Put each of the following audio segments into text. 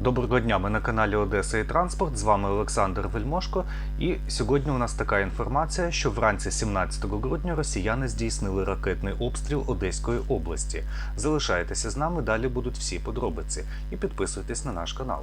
Доброго дня, ми на каналі Одеса і Транспорт. З вами Олександр Вельмошко. І сьогодні у нас така інформація, що вранці 17 грудня росіяни здійснили ракетний обстріл Одеської області. Залишайтеся з нами, далі будуть всі подробиці. І підписуйтесь на наш канал.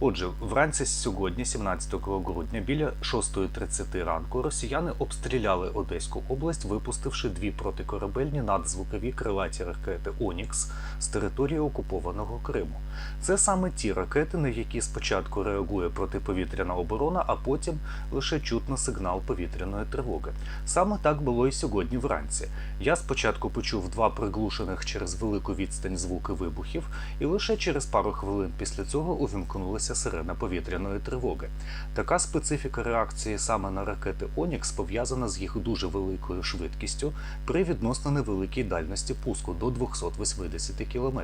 Отже, вранці сьогодні, 17 грудня, біля 6.30 ранку, росіяни обстріляли Одеську область, випустивши дві протикорабельні надзвукові крилаті ракети Онікс з території окупованого Криму. Це саме ті ракети, на які спочатку реагує протиповітряна оборона, а потім лише чутно сигнал повітряної тривоги. Саме так було і сьогодні вранці. Я спочатку почув два приглушених через велику відстань звуки вибухів, і лише через пару хвилин після цього увімкнулася сирена повітряної тривоги. Така специфіка реакції саме на ракети Онікс пов'язана з їх дуже великою швидкістю при відносно невеликій дальності пуску до 280 км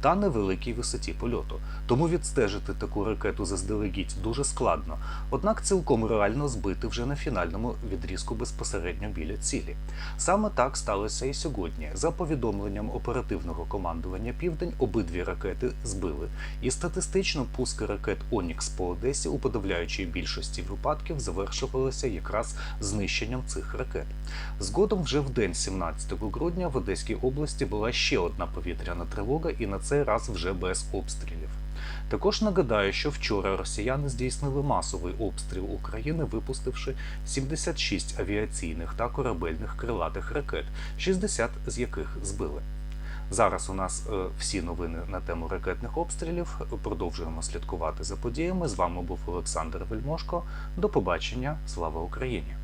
та невеликій висоті польоту. Тому відстежити таку ракету заздалегідь дуже складно, однак цілком реально збити вже на фінальному відрізку безпосередньо біля цілі. Саме так сталося і сьогодні. За повідомленням оперативного командування Південь, обидві ракети збили, і статистично пуски ракет Онікс по Одесі у подавляючій більшості випадків завершувалися якраз знищенням цих ракет. Згодом, вже в день 17 грудня в Одеській області була ще одна повітряна тривога, і на цей раз вже без обстрілів. Також нагадаю, що вчора росіяни здійснили масовий обстріл України, випустивши 76 авіаційних та корабельних крилатих ракет, 60 з яких збили. Зараз у нас е, всі новини на тему ракетних обстрілів. Продовжуємо слідкувати за подіями. З вами був Олександр Вельмошко. До побачення. Слава Україні!